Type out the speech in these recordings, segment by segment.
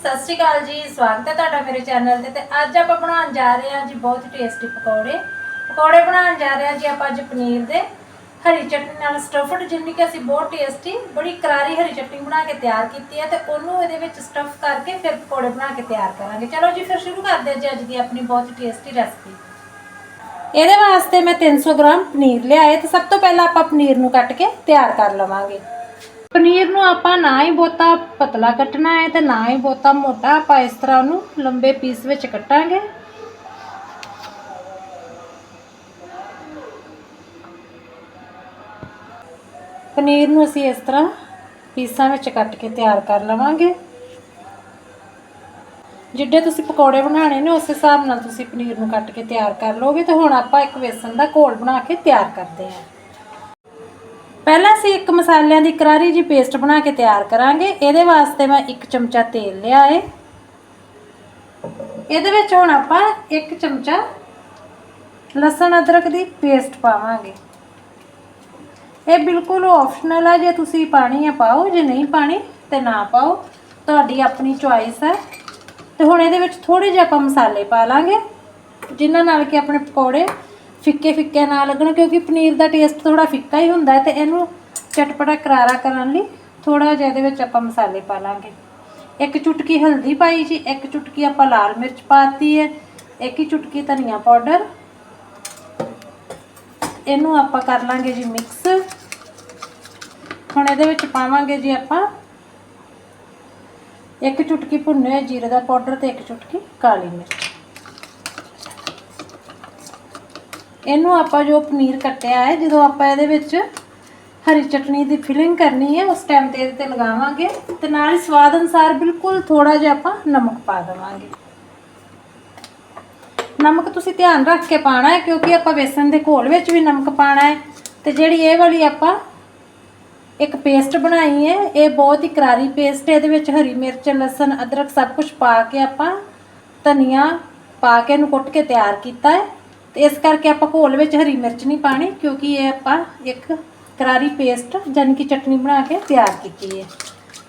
ਸਤਿ ਸ਼੍ਰੀ ਅਕਾਲ ਜੀ, ਸਵਾਗਤ ਹੈ ਤੁਹਾਡਾ ਮੇਰੇ ਚੈਨਲ ਤੇ। ਤੇ ਅੱਜ ਆਪਾਂ ਬਣਾਉਣ ਜਾ ਰਹੇ ਹਾਂ ਜੀ ਬਹੁਤ ਟੇਸਟੀ ਪਕੌੜੇ। ਪਕੌੜੇ ਬਣਾਉਣ ਜਾ ਰਹੇ ਹਾਂ ਜੀ ਆਪਾਂ ਅੱਜ ਪਨੀਰ ਦੇ। ਹਰੀ ਚਟਨੀ ਨਾਲ ਸਟਫਡ ਜਿੰਨੀ ਕਿ ਅਸੀਂ ਬਹੁਤ ਟੇਸਟੀ ਬੜੀ ਕਰਾਰੀ ਹਰੀ ਚਟਨੀ ਬਣਾ ਕੇ ਤਿਆਰ ਕੀਤੀ ਹੈ ਤੇ ਉਹਨੂੰ ਇਹਦੇ ਵਿੱਚ ਸਟਫ ਕਰਕੇ ਫਿਰ ਪਕੌੜੇ ਬਣਾ ਕੇ ਤਿਆਰ ਕਰਾਂਗੇ। ਚਲੋ ਜੀ, ਫਿਰ ਸ਼ੁਰੂ ਕਰਦੇ ਹਾਂ ਜੀ ਅੱਜ ਦੀ ਆਪਣੀ ਬਹੁਤ ਟੇਸਟੀ ਰੈਸਪੀ ਇਹਦੇ ਵਾਸਤੇ ਮੈਂ 300 ਗ੍ਰਾਮ ਪਨੀਰ ਲਿਆਏ ਹੈ ਤੇ ਸਭ ਤੋਂ ਪਹਿਲਾਂ ਆਪਾਂ ਪਨੀਰ ਨੂੰ ਕੱਟ ਕੇ ਤਿਆਰ ਕਰ ਲਵਾਂਗੇ। ਪਨੀਰ ਨੂੰ ਆਪਾਂ ਨਾ ਹੀ ਬਹੁਤਾ ਪਤਲਾ ਕੱਟਣਾ ਹੈ ਤੇ ਨਾ ਹੀ ਬਹੁਤਾ ਮੋਟਾ, ਆਪਾਂ ਇਸ ਤਰ੍ਹਾਂ ਉਹਨੂੰ ਲੰਬੇ ਪੀਸ ਵਿੱਚ ਕੱਟਾਂਗੇ। ਪਨੀਰ ਨੂੰ ਅਸੀਂ ਇਸ ਤਰ੍ਹਾਂ ਪੀਸਾਂ ਵਿੱਚ ਕੱਟ ਕੇ ਤਿਆਰ ਕਰ ਲਵਾਂਗੇ। ਜਿੱਡੇ ਤੁਸੀਂ ਪਕੌੜੇ ਬਣਾਣੇ ਨੇ, ਉਸ ਹਿਸਾਬ ਨਾਲ ਤੁਸੀਂ ਪਨੀਰ ਨੂੰ ਕੱਟ ਕੇ ਤਿਆਰ ਕਰ ਲਓਗੇ ਤੇ ਹੁਣ ਆਪਾਂ ਇੱਕ ਵੇਸਣ ਦਾ ਘੋਲ ਬਣਾ ਕੇ ਤਿਆਰ ਕਰਦੇ ਹਾਂ। ਪਹਿਲਾਂ ਅਸੀਂ ਇੱਕ ਮਸਾਲਿਆਂ ਦੀ ਕਰਾਰੀ ਜੀ ਪੇਸਟ ਬਣਾ ਕੇ ਤਿਆਰ ਕਰਾਂਗੇ। ਇਹਦੇ ਵਾਸਤੇ ਮੈਂ ਇੱਕ ਚਮਚਾ ਤੇਲ ਲਿਆ ਏ। ਇਹਦੇ ਵਿੱਚ ਹੁਣ ਆਪਾਂ ਇੱਕ ਚਮਚਾ ਲਸਣ ਅਦਰਕ ਦੀ ਪੇਸਟ ਪਾਵਾਂਗੇ। ਇਹ ਬਿਲਕੁਲ ਆਪਸ਼ਨਲ ਆ, ਜੇ ਤੁਸੀਂ ਪਾਣੀ ਆ ਪਾਓ, ਜੇ ਨਹੀਂ ਪਾਣੀ ਤੇ ਨਾ ਪਾਓ, ਤੁਹਾਡੀ ਆਪਣੀ ਚੁਆਇਸ ਹੈ ਤੇ ਹੁਣ ਇਹਦੇ ਵਿੱਚ ਥੋੜੇ ਜਿਹਾ ਆਪਾਂ ਮਸਾਲੇ ਪਾ ਲਾਂਗੇ, ਜਿਨ੍ਹਾਂ ਨਾਲ ਕਿ ਆਪਣੇ ਪਕੌੜੇ ਫਿੱਕੇ ਫਿੱਕੇ ਨਾ ਲੱਗਣ, ਕਿਉਂਕਿ ਪਨੀਰ ਦਾ ਟੇਸਟ ਥੋੜਾ ਫਿੱਕਾ ਹੀ ਹੁੰਦਾ ਹੈ ਤੇ ਇਹਨੂੰ ਚਟਪਟਾ ਕਰਾਰਾ ਕਰਨ ਲਈ ਥੋੜਾ ਜਿਹਾ ਇਹਦੇ ਵਿੱਚ ਆਪਾਂ ਮਸਾਲੇ ਪਾ ਲਾਂਗੇ। ਇੱਕ ਚੁਟਕੀ ਹਲਦੀ ਪਾਈ ਜੀ, ਇੱਕ ਚੁਟਕੀ ਆਪਾਂ ਲਾਲ ਮਿਰਚ ਪਾਤੀ ਹੈ, ਇੱਕ ਹੀ ਚੁਟਕੀ ਧਨੀਆ ਪਾਊਡਰ। ਇਹਨੂੰ ਆਪਾਂ ਕਰ ਲਾਂਗੇ ਜੀ ਮਿਕਸ ਹੁਣ ਇਹਦੇ ਵਿੱਚ ਪਾਵਾਂਗੇ ਜੀ ਆਪਾਂ ਇੱਕ ਚੁਟਕੀ ਭੁੰਨੇ ਜੀਰੇ ਦਾ ਪਾਊਡਰ ਤੇ ਇੱਕ ਚੁਟਕੀ ਕਾਲੀ ਮਿਰਚ। ਇਹਨੂੰ ਆਪਾਂ ਜੋ ਪਨੀਰ ਕੱਟਿਆ ਹੈ, ਜਦੋਂ ਆਪਾਂ ਇਹਦੇ ਵਿੱਚ ਹਰੀ ਚਟਨੀ ਦੀ ਫਿਲਿੰਗ ਕਰਨੀ ਹੈ, ਉਸ ਟਾਈਮ ਤੇ ਇਹਦੇ ਤੇ ਲਗਾਵਾਂਗੇ ਤੇ ਨਾਲ ਹੀ ਸਵਾਦ ਅਨੁਸਾਰ ਬਿਲਕੁਲ ਥੋੜਾ ਜਿਹਾ ਆਪਾਂ ਨਮਕ ਪਾ ਦੇਵਾਂਗੇ। ਨਮਕ ਤੁਸੀਂ ਧਿਆਨ ਰੱਖ ਕੇ ਪਾਣਾ ਹੈ, ਕਿਉਂਕਿ ਆਪਾਂ ਵੇਸਣ ਦੇ ਘੋਲ ਵਿੱਚ ਵੀ ਨਮਕ ਪਾਣਾ ਹੈ। ਤੇ ਜਿਹੜੀ ਇਹ ਵਾਲੀ ਆਪਾਂ ਇੱਕ ਪੇਸਟ ਬਣਾਈ ਹੈ, ਇਹ ਬਹੁਤ ਹੀ ਕਰਾਰੀ ਪੇਸਟ ਹੈ। ਇਹਦੇ ਵਿੱਚ ਹਰੀ ਮਿਰਚ, ਲਸਣ, ਅਦਰਕ ਸਭ ਕੁਝ ਪਾ ਕੇ ਆਪਾਂ ਧਨੀਆ ਪਾ ਕੇ ਇਹਨੂੰ ਕੁੱਟ ਕੇ ਤਿਆਰ ਕੀਤਾ ਹੈ। ਤੇ ਇਸ ਕਰਕੇ ਆਪਾਂ ਘੋਲ ਵਿੱਚ ਹਰੀ ਮਿਰਚ ਨਹੀਂ ਪਾਣੀ, ਕਿਉਂਕਿ ਇਹ ਆਪਾਂ ਇੱਕ ਕਰਾਰੀ ਪੇਸਟ ਜਾਨੀ ਕਿ ਚਟਨੀ ਬਣਾ ਕੇ ਤਿਆਰ ਕੀਤੀ ਹੈ।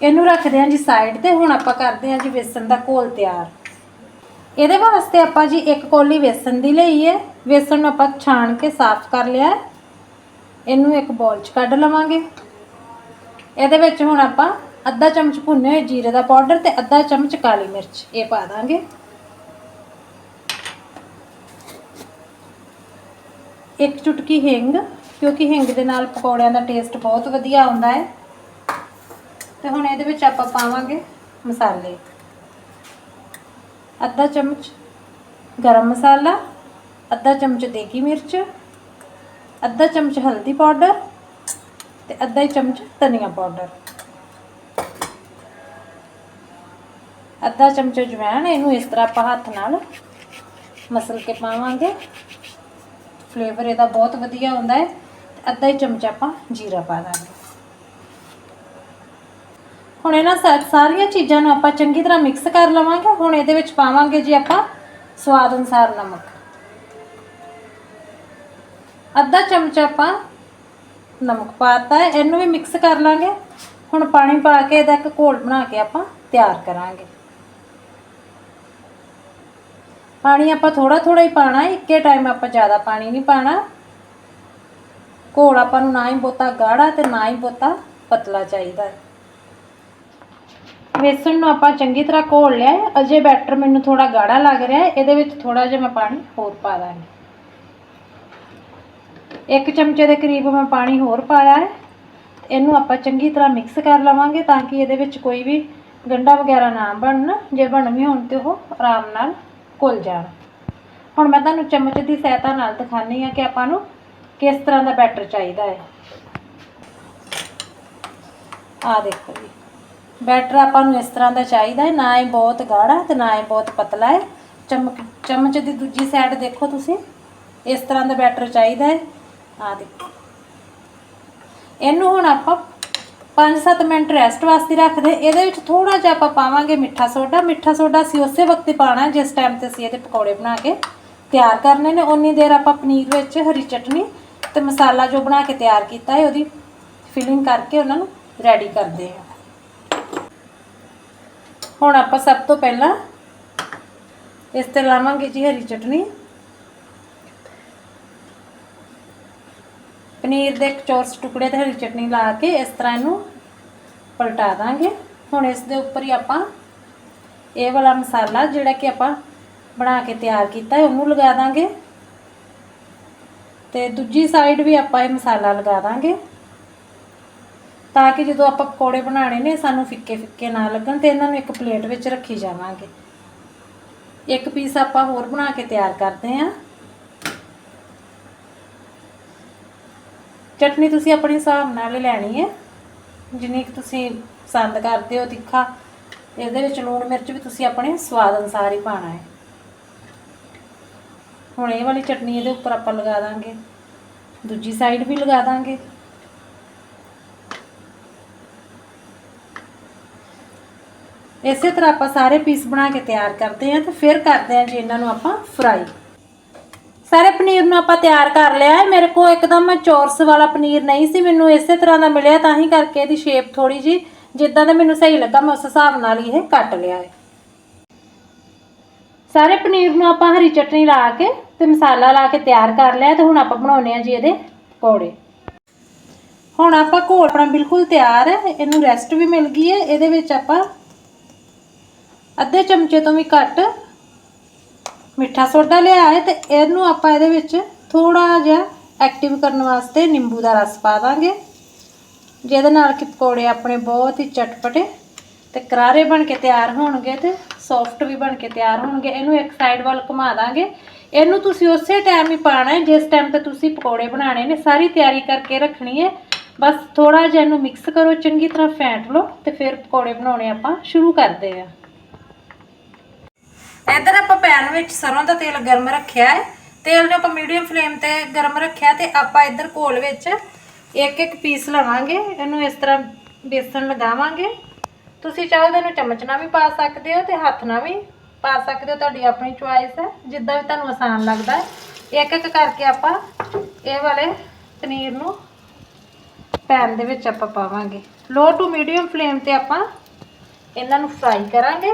ਇਹਨੂੰ ਰੱਖਦੇ ਹਾਂ ਜੀ ਸਾਈਡ ਤੇ, ਹੁਣ ਆਪਾਂ ਕਰਦੇ ਹਾਂ ਜੀ ਵੇਸਣ ਦਾ ਘੋਲ ਤਿਆਰ। ਇਹਦੇ ਵਾਸਤੇ ਆਪਾਂ ਜੀ ਇੱਕ ਕੋਲੀ ਵੇਸਣ ਦੀ ਲਈ ਹੈ। ਵੇਸਣ ਨੂੰ ਆਪਾਂ ਛਾਣ ਕੇ ਸਾਫ਼ ਕਰ ਲਿਆ ਇਹਨੂੰ ਇੱਕ ਬੋਲ 'ਚ ਕੱਢ ਲਵਾਂਗੇ। ਇਹਦੇ ਵਿੱਚ ਹੁਣ ਆਪਾਂ ਅੱਧਾ ਚਮਚ ਭੁੰਨੇ ਹੋਏ ਜੀਰੇ ਦਾ ਪਾਊਡਰ ਤੇ ਅੱਧਾ ਚਮਚ ਕਾਲੀ ਮਿਰਚ ਇਹ ਪਾ ਦਾਂਗੇ। ਇੱਕ ਚੁਟਕੀ ਹਿੰਗ, ਕਿਉਂਕਿ ਹਿੰਗ ਦੇ ਨਾਲ ਪਕੌੜਿਆਂ ਦਾ ਟੇਸਟ ਬਹੁਤ ਵਧੀਆ ਆਉਂਦਾ ਹੈ। ਤੇ ਹੁਣ ਇਹਦੇ ਵਿੱਚ ਆਪਾਂ ਪਾਵਾਂਗੇ ਮਸਾਲੇ। ਅੱਧਾ ਚਮਚ ਗਰਮ ਮਸਾਲਾ, ਅੱਧਾ ਚਮਚ ਦੇਗੀ ਮਿਰਚ, ਅੱਧਾ ਚਮਚ ਹਲਦੀ ਪਾਊਡਰ ਤੇ ਅੱਧਾ ਹੀ ਚਮਚ ਧਨੀਆ ਪਾਊਡਰ। ਅੱਧਾ ਚਮਚ ਜਵੈਣ ਇਹਨੂੰ ਇਸ ਤਰ੍ਹਾਂ ਆਪਾਂ ਹੱਥ ਨਾਲ ਮਸਲ ਕੇ ਪਾਵਾਂਗੇ। ਫਲੇਵਰ ਇਹਦਾ ਬਹੁਤ ਵਧੀਆ ਹੁੰਦਾ ਹੈ। ਤੇ ਅੱਧਾ ਹੀ ਚਮਚ ਆਪਾਂ ਜੀਰਾ ਪਾ ਦਾਂਗੇ। ਹੁਣ ਇਹਨਾਂ ਸਾ- ਸਾਰੀਆਂ ਚੀਜ਼ਾਂ ਨੂੰ ਆਪਾਂ ਚੰਗੀ ਤਰ੍ਹਾਂ ਮਿਕਸ ਕਰ ਲਵਾਂਗੇ। ਹੁਣ ਇਹਦੇ ਵਿੱਚ ਪਾਵਾਂਗੇ ਜੀ ਆਪਾਂ ਸਵਾਦ ਅਨੁਸਾਰ ਨਮਕ। ਅੱਧਾ ਚਮਚ ਆਪਾਂ ਨਮਕ ਪਾਤਾ ਹੈ। ਇਹਨੂੰ ਵੀ ਮਿਕਸ ਕਰ ਲਾਂਗੇ। ਹੁਣ ਪਾਣੀ ਪਾ ਕੇ ਇਹਦਾ ਇੱਕ ਘੋਲ ਬਣਾ ਕੇ ਆਪਾਂ ਤਿਆਰ ਕਰਾਂਗੇ। ਪਾਣੀ ਆਪਾਂ ਥੋੜਾ ਥੋੜਾ ਹੀ ਪਾਣਾ ਇੱਕੇ ਟਾਈਮ ਆਪਾਂ ਜ਼ਿਆਦਾ ਪਾਣੀ ਨਹੀਂ ਪਾਣਾ ਘੋਲ ਆਪਾਂ ਨੂੰ ਨਾ ਹੀ ਬਹੁਤਾ ਗਾੜਾ ਤੇ ਨਾ ਹੀ ਬਹੁਤਾ ਪਤਲਾ ਚਾਹੀਦਾ ਹੈ। ਵੇਸਣ ਨੂੰ ਆਪਾਂ ਚੰਗੀ ਤਰ੍ਹਾਂ ਘੋਲ ਲਿਆ ਹੈ। ਅਜੇ ਬੈਟਰ ਮੈਨੂੰ ਥੋੜਾ ਗਾੜਾ ਲੱਗ ਰਿਹਾ ਹੈ। ਇਹਦੇ ਵਿੱਚ ਥੋੜਾ ਜਿਹਾ ਮੈਂ ਪਾਣੀ ਹੋਰ ਪਾ ਦਾਂਗੀ। ਇੱਕ ਚਮਚੇ ਦੇ ਕਰੀਬ ਮੈਂ ਪਾਣੀ ਹੋਰ ਪਾਇਆ ਹੈ। ਇਹਨੂੰ ਆਪਾਂ ਚੰਗੀ ਤਰ੍ਹਾਂ ਮਿਕਸ ਕਰ ਲਵਾਂਗੇ ਤਾਂ ਕਿ ਇਹਦੇ ਵਿੱਚ ਕੋਈ ਵੀ ਗੰਡਾ ਵਗੈਰਾ ਨਾ ਬਣਨ। ਜੇ ਬਣ ਵੀ ਹੋਣ ਤੇ ਉਹ ਆਰਾਮ ਨਾਲ ਘੁਲ ਜਾਣ। ਹੁਣ ਮੈਂ ਤੁਹਾਨੂੰ ਚਮਚ ਦੀ ਸਹਾਇਤਾ ਨਾਲ ਦਿਖਾਣੀ ਆ ਕਿ ਆਪਾਂ ਨੂੰ ਕਿਸ ਤਰ੍ਹਾਂ ਦਾ ਬੈਟਰ ਚਾਹੀਦਾ ਹੈ। ਆ ਦੇਖੋ ਜੀ। ਬੈਟਰ ਆਪਾਂ ਨੂੰ ਇਸ ਤਰ੍ਹਾਂ ਦਾ ਚਾਹੀਦਾ ਹੈ। ਨਾ ਹੀ ਬਹੁਤ ਗਾੜਾ ਤੇ ਨਾ ਹੀ ਬਹੁਤ ਪਤਲਾ ਹੈ। ਚਮਕ, ਚਮਚ ਦੀ ਦੂਜੀ ਸਾਈਡ ਦੇਖੋ ਤੁਸੀਂ। ਇਸ ਤਰ੍ਹਾਂ ਦਾ ਬੈਟਰ ਚਾਹੀਦਾ ਹੈ। ਆ ਦੇਖੋ। ਇਹਨੂੰ ਹੁਣ ਆਪਾਂ 5-7 ਮਿੰਟ ਰੈਸਟ ਵਾਸਤੇ ਰੱਖਦੇ। ਇਹਦੇ ਵਿੱਚ ਥੋੜਾ ਜਿਹਾ ਆਪਾਂ ਪਾਵਾਂਗੇ ਮਿੱਠਾ ਸੋਡਾ। ਮਿੱਠਾ ਸੋਡਾ ਅਸੀਂ ਉਸੇ ਵਕਤ ਹੀ ਪਾਣਾ ਜਿਸ ਟਾਈਮ ਤੇ ਅਸੀਂ ਇਹਦੇ ਪਕੌੜੇ ਬਣਾ ਕੇ ਤਿਆਰ ਕਰਨੇ ਨੇ। ਉਨੀ ਦੇਰ ਆਪਾਂ ਪਨੀਰ ਵਿੱਚ ਹਰੀ ਚਟਨੀ ਤੇ ਮਸਾਲਾ ਜੋ ਬਣਾ ਕੇ ਤਿਆਰ ਕੀਤਾ ਹੈ, ਉਹਦੀ ਫਿਲਿੰਗ ਕਰਕੇ ਉਹਨਾਂ ਨੂੰ ਰੈਡੀ ਕਰਦੇ ਹਾਂ। ਹੁਣ ਆਪਾਂ ਸਭ ਤੋਂ ਪਹਿਲਾਂ ਇਸ ਤੇ ਲਾਵਾਂਗੇ ਜੀ ਹਰੀ ਚਟਨੀ। ਪਨੀਰ ਦੇ ਇੱਕ ਚੌਰਸ ਟੁਕੜੇ ਤੇ ਹਰੀ ਚਟਨੀ ਲਾ ਕੇ ਇਸ ਤਰ੍ਹਾਂ ਇਹਨੂੰ ਪਲਟਾ ਦਾਂਗੇ। ਹੁਣ ਇਸ ਦੇ ਉੱਪਰ ਹੀ ਆਪਾਂ ਇਹ ਵਾਲਾ ਮਸਾਲਾ ਜਿਹੜਾ ਕਿ ਆਪਾਂ ਬਣਾ ਕੇ ਤਿਆਰ ਕੀਤਾ ਹੈ, ਉਹਨੂੰ ਲਗਾ ਦਾਂਗੇ। ਤੇ ਦੂਜੀ ਸਾਈਡ ਵੀ ਆਪਾਂ ਇਹ ਮਸਾਲਾ ਲਗਾ ਦਾਂਗੇ। ਤਾਂ ਕਿ ਜਦੋਂ ਆਪਾਂ ਪਕੌੜੇ ਬਣਾਉਣੇ ਨੇ, ਸਾਨੂੰ ਫਿੱਕੇ ਫਿੱਕੇ ਨਾ ਲੱਗਣ ਤੇ ਇਹਨਾਂ ਨੂੰ ਇੱਕ ਪਲੇਟ ਵਿੱਚ ਰੱਖੀ ਜਾਵਾਂਗੇ। ਇੱਕ ਪੀਸ ਆਪਾਂ ਹੋਰ ਬਣਾ ਕੇ ਤਿਆਰ ਕਰਦੇ ਆਂ ਚਟਨੀ ਤੁਸੀਂ ਆਪਣੇ ਹਿਸਾਬ ਨਾਲ ਹੀ ਲੈਣੀ ਹੈ। ਜਿੰਨੀ ਕੁ ਤੁਸੀਂ ਪਸੰਦ ਕਰਦੇ ਹੋ ਤਿੱਖਾ, ਇਹਦੇ ਵਿੱਚ ਲੂਣ ਮਿਰਚ ਵੀ ਤੁਸੀਂ ਆਪਣੇ ਸਵਾਦ ਅਨੁਸਾਰ ਹੀ ਪਾਣਾ ਹੈ। ਹੁਣ ਇਹ ਵਾਲੀ ਚਟਨੀ ਇਹਦੇ ਉੱਪਰ ਆਪਾਂ ਲਗਾ ਦਾਂਗੇ। ਦੂਜੀ ਸਾਈਡ ਵੀ ਲਗਾ ਦਾਂਗੇ। ਇਸੇ ਤਰ੍ਹਾਂ ਆਪਾਂ ਸਾਰੇ ਪੀਸ ਬਣਾ ਕੇ ਤਿਆਰ ਕਰਦੇ ਹਾਂ ਤੇ ਫਿਰ ਕਰਦੇ ਹਾਂ ਜੀ ਇਹਨਾਂ ਨੂੰ ਆਪਾਂ ਫਰਾਈ ਸਾਰੇ ਪਨੀਰ ਨੂੰ ਆਪਾਂ ਤਿਆਰ ਕਰ ਲਿਆ ਹੈ। ਮੇਰੇ ਕੋਲ ਇੱਕਦਮ ਚੌਰਸ ਵਾਲਾ ਪਨੀਰ ਨਹੀਂ ਸੀ। ਮੈਨੂੰ ਇਸੇ ਤਰ੍ਹਾਂ ਦਾ ਮਿਲਿਆ, ਤਾਂ ਹੀ ਕਰਕੇ ਇਹਦੀ ਸ਼ੇਪ ਥੋੜੀ ਜੀ ਜਿੱਦਾਂ ਦਾ ਮੈਨੂੰ ਸਹੀ ਲੱਗਾ, ਮੈਂ ਉਸ ਹਿਸਾਬ ਨਾਲ ਹੀ ਇਹ ਕੱਟ ਲਿਆ ਹੈ। ਸਾਰੇ ਪਨੀਰ ਨੂੰ ਆਪਾਂ ਹਰੀ ਚਟਨੀ ਲਾ ਕੇ ਤੇ ਮਸਾਲਾ ਲਾ ਕੇ ਤਿਆਰ ਕਰ ਲਿਆ ਤੇ ਹੁਣ ਆਪਾਂ ਬਣਾਉਨੇ ਆ ਜੀ ਇਹਦੇ ਪਕੌੜੇ। ਹੁਣ ਆਪਾਂ ਘੋਲ ਆਪਣਾ ਬਿਲਕੁਲ ਤਿਆਰ ਹੈ। ਇਹਨੂੰ ਰੈਸਟ ਵੀ ਮਿਲ ਗਈ ਹੈ। ਇਹਦੇ ਵਿੱਚ ਆਪਾਂ ਅੱਧੇ ਚਮਚੇ ਤੋਂ ਵੀ ਘੱਟ ਮਿੱਠਾ ਸੋਡਾ ਲਿਆ ਹੈ ਤੇ ਇਹਨੂੰ ਆਪਾਂ ਇਹਦੇ ਵਿੱਚ ਥੋੜਾ ਜਿਹਾ ਐਕਟਿਵ ਕਰਨ ਵਾਸਤੇ ਨਿੰਬੂ ਦਾ ਰਸ ਪਾ ਦਾਂਗੇ। ਜਿਹਦੇ ਨਾਲ ਕਿ ਪਕੌੜੇ ਆਪਣੇ ਬਹੁਤ ਹੀ ਚਟਪਟੇ ਤੇ ਕਰਾਰੇ ਬਣ ਕੇ ਤਿਆਰ ਹੋਣਗੇ ਤੇ ਸੌਫਟ ਵੀ ਬਣ ਕੇ ਤਿਆਰ ਹੋਣਗੇ। ਇਹਨੂੰ ਇੱਕ ਸਾਈਡ ਵੱਲ ਘੁਮਾ ਦਾਂਗੇ। ਇਹਨੂੰ ਤੁਸੀਂ ਉਸੇ ਟਾਈਮ ਹੀ ਪਾਣਾ ਹੈ, ਜਿਸ ਟਾਈਮ ਤੇ ਤੁਸੀਂ ਪਕੌੜੇ ਬਣਾਣੇ ਨੇ। ਸਾਰੀ ਤਿਆਰੀ ਕਰਕੇ ਰੱਖਣੀ ਹੈ। ਬਸ ਥੋੜਾ ਜਿਹਾ ਇਹਨੂੰ ਮਿਕਸ ਕਰੋ, ਚੰਗੀ ਤਰ੍ਹਾਂ ਫੈਂਟ ਲਓ ਤੇ ਫਿਰ ਪਕੌੜੇ ਬਣਾਉਣੇ ਆਪਾਂ ਸ਼ੁਰੂ ਕਰਦੇ ਆ ਇੱਧਰ ਆਪਾਂ ਪੈਨ ਵਿੱਚ ਸਰੋਂ ਦਾ ਤੇਲ ਗਰਮ ਰੱਖਿਆ ਹੈ। ਤੇਲ ਨੂੰ ਆਪਾਂ ਮੀਡੀਅਮ ਫਲੇਮ ਤੇ ਗਰਮ ਰੱਖਿਆ ਤੇ ਆਪਾਂ ਇੱਧਰ ਘੋਲ ਵਿੱਚ ਇੱਕ ਇੱਕ ਪੀਸ ਲਵਾਂਗੇ। ਇਹਨੂੰ ਇਸ ਤਰ੍ਹਾਂ ਬੇਸਣ ਲਗਾਵਾਂਗੇ। ਤੁਸੀਂ ਚਾਹੋ ਤਾਂ ਇਹਨੂੰ ਚਮਚ ਨਾਲ ਵੀ ਪਾ ਸਕਦੇ ਹੋ ਤੇ ਹੱਥ ਨਾਲ ਵੀ ਪਾ ਸਕਦੇ ਹੋ। ਤੁਹਾਡੀ ਆਪਣੀ ਚੁਆਇਸ ਹੈ। ਜਿੱਦਾਂ ਵੀ ਤੁਹਾਨੂੰ ਆਸਾਨ ਲੱਗਦਾ ਹੈ। ਇੱਕ ਇੱਕ ਕਰਕੇ ਆਪਾਂ ਇਹ ਵਾਲੇ ਪਨੀਰ ਨੂੰ ਪੈਨ ਦੇ ਵਿੱਚ ਆਪਾਂ ਪਾਵਾਂਗੇ। ਲੋ ਟੂ ਮੀਡੀਅਮ ਫਲੇਮ ਤੇ ਆਪਾਂ ਇਹਨਾਂ ਨੂੰ ਫਰਾਈ ਕਰਾਂਗੇ।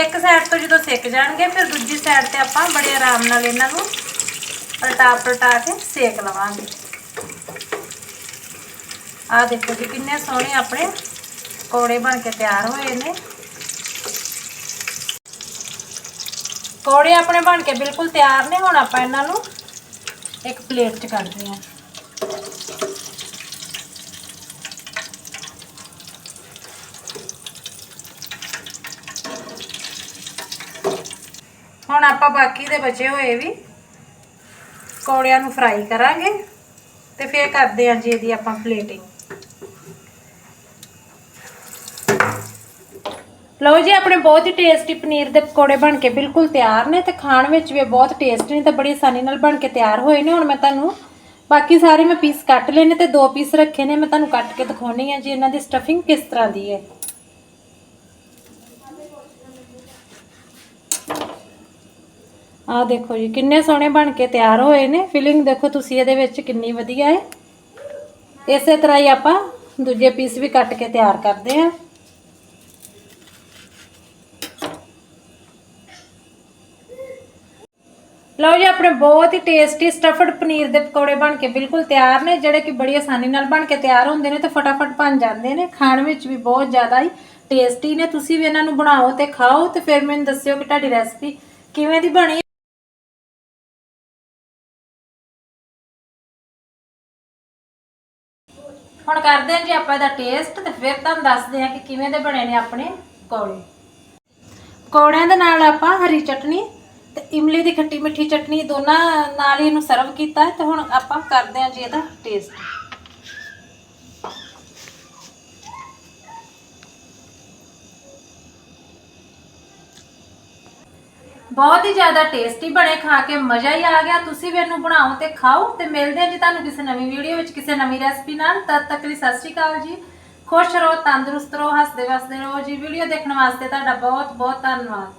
ਇੱਕ ਸਾਈਡ ਤੋਂ ਜਦੋਂ ਸਿੱਕ ਜਾਣਗੇ, ਫਿਰ ਦੂਜੀ ਸਾਈਡ ਤੇ ਆਪਾਂ ਬੜੇ ਆਰਾਮ ਨਾਲ ਇਹਨਾਂ ਨੂੰ ਪਲਟਾ ਪਲਟਾ ਕੇ ਸੇਕ ਲਵਾਂਗੇ। ਆਹ ਦੇਖੋ ਜੀ ਕਿੰਨੇ ਸੋਹਣੇ ਆਪਣੇ ਕੋੜੇ ਬਣ ਕੇ ਤਿਆਰ ਹੋਏ ਨੇ। ਕੋੜੇ ਆਪਣੇ ਬਣ ਕੇ ਬਿਲਕੁਲ ਤਿਆਰ ਨੇ, ਹੁਣ ਆਪਾਂ ਇਹਨਾਂ ਨੂੰ ਇੱਕ ਪਲੇਟ 'ਚ ਕੱਢਦੇ ਹਾਂ। ਹੁਣ ਆਪਾਂ ਬਾਕੀ ਦੇ ਬਚੇ ਹੋਏ ਵੀ ਕੋੜਿਆਂ ਨੂੰ ਫਰਾਈ ਕਰਾਂਗੇ ਤੇ ਫਿਰ ਕਰਦੇ ਹਾਂ ਜੀ ਇਹਦੀ ਆਪਾਂ ਪਲੇਟਿੰਗ ਲਓ ਜੀ, ਆਪਣੇ ਬਹੁਤ ਹੀ ਟੇਸਟੀ ਪਨੀਰ ਦੇ ਪਕੌੜੇ ਬਣ ਕੇ ਬਿਲਕੁਲ ਤਿਆਰ ਨੇ ਤੇ ਖਾਣ ਵਿੱਚ ਵੀ ਬਹੁਤ ਟੇਸਟੀ ਨੇ ਤੇ ਬੜੀ ਆਸਾਨੀ ਨਾਲ ਬਣ ਕੇ ਤਿਆਰ ਹੋਏ ਨੇ। ਹੁਣ ਮੈਂ ਤੁਹਾਨੂੰ ਬਾਕੀ ਸਾਰੇ ਮੈਂ ਪੀਸ ਕੱਟ ਲਏ ਨੇ ਤੇ ਦੋ ਪੀਸ ਰੱਖੇ ਨੇ। ਮੈਂ ਤੁਹਾਨੂੰ ਕੱਟ ਕੇ ਦਿਖਾਉਣੀ ਆ ਜੀ ਇਹਨਾਂ ਦੀ ਸਟਫਿੰਗ ਕਿਸ ਤਰ੍ਹਾਂ ਦੀ ਹੈ। ਆਹ ਦੇਖੋ ਜੀ, ਕਿੰਨੇ ਸੋਹਣੇ ਬਣ ਕੇ ਤਿਆਰ ਹੋਏ ਨੇ। ਫਿਲਿੰਗ ਦੇਖੋ ਤੁਸੀਂ ਇਹਦੇ ਵਿੱਚ ਕਿੰਨੀ ਵਧੀਆ ਹੈ। ਇਸੇ ਤਰ੍ਹਾਂ ਹੀ ਆਪਾਂ ਦੂਜੇ ਪੀਸ ਵੀ ਕੱਟ ਕੇ ਤਿਆਰ ਕਰਦੇ ਹਾਂ। ਲਓ ਜੀ, ਆਪਣੇ ਬਹੁਤ ਹੀ ਟੇਸਟੀ ਸਟਫਡ ਪਨੀਰ ਦੇ ਪਕੌੜੇ ਬਣ ਕੇ ਬਿਲਕੁਲ ਤਿਆਰ ਨੇ। ਜਿਹੜੇ ਕਿ ਬੜੀ ਆਸਾਨੀ ਨਾਲ ਬਣ ਕੇ ਤਿਆਰ ਹੁੰਦੇ ਨੇ ਤੇ ਫਟਾਫਟ ਬਣ ਜਾਂਦੇ ਨੇ। ਖਾਣ ਵਿੱਚ ਵੀ ਬਹੁਤ ਜ਼ਿਆਦਾ ਹੀ ਟੇਸਟੀ ਨੇ। ਤੁਸੀਂ ਵੀ ਇਹਨਾਂ ਨੂੰ ਬਣਾਓ ਤੇ ਖਾਓ ਤੇ ਫਿਰ ਮੈਨੂੰ ਦੱਸਿਓ ਕਿ ਤੁਹਾਡੀ ਰੈਸਪੀ ਕਿਵੇਂ ਦੀ ਬਣੀ। ਹੁਣ ਕਰਦੇ ਹਾਂ ਜੀ ਆਪਾਂ ਇਹਦਾ ਟੇਸਟ ਤੇ ਫਿਰ ਤੁਹਾਨੂੰ ਦੱਸਦੇ ਹਾਂ ਕਿ ਕਿਵੇਂ ਦੇ ਬਣੇ ਨੇ ਆਪਣੇ ਪਕੌੜੇ ਪਕੌੜਿਆਂ ਦੇ ਨਾਲ ਆਪਾਂ ਹਰੀ ਚਟਨੀ ਤੇ ਇਮਲੀ ਦੀ ਖੱਟੀ ਮਿੱਠੀ ਚਟਨੀ ਦੋਨਾਂ ਨਾਲ ਹੀ ਇਹਨੂੰ ਸਰਵ ਕੀਤਾ ਤੇ ਹੁਣ ਆਪਾਂ ਕਰਦੇ ਹਾਂ ਜੀ ਇਹਦਾ ਟੇਸਟ ਬਹੁਤ ਹੀ ਜ਼ਿਆਦਾ ਟੇਸਟੀ ਬਣੇ, ਖਾ ਕੇ ਮਜ਼ਾ ਹੀ ਆ ਗਿਆ। ਤੁਸੀਂ ਵੀ ਇਹਨੂੰ ਬਣਾਓ ਤੇ ਖਾਓ ਤੇ ਮਿਲਦੇ ਹਾਂ ਜੀ ਤੁਹਾਨੂੰ ਕਿਸੇ ਨਵੀਂ ਵੀਡੀਓ ਵਿੱਚ, ਕਿਸੇ ਨਵੀਂ ਰੈਸਪੀ ਨਾਲ। ਤਦ ਤੱਕ ਲਈ ਸਤਿ ਸ਼੍ਰੀ ਅਕਾਲ ਜੀ। ਖੁਸ਼ ਰਹੋ, ਤੰਦਰੁਸਤ ਰਹੋ, ਹੱਸਦੇ ਵਸਦੇ ਰਹੋ ਜੀ। ਵੀਡੀਓ ਦੇਖਣ ਵਾਸਤੇ ਤੁਹਾਡਾ ਬਹੁਤ ਬਹੁਤ ਧੰਨਵਾਦ।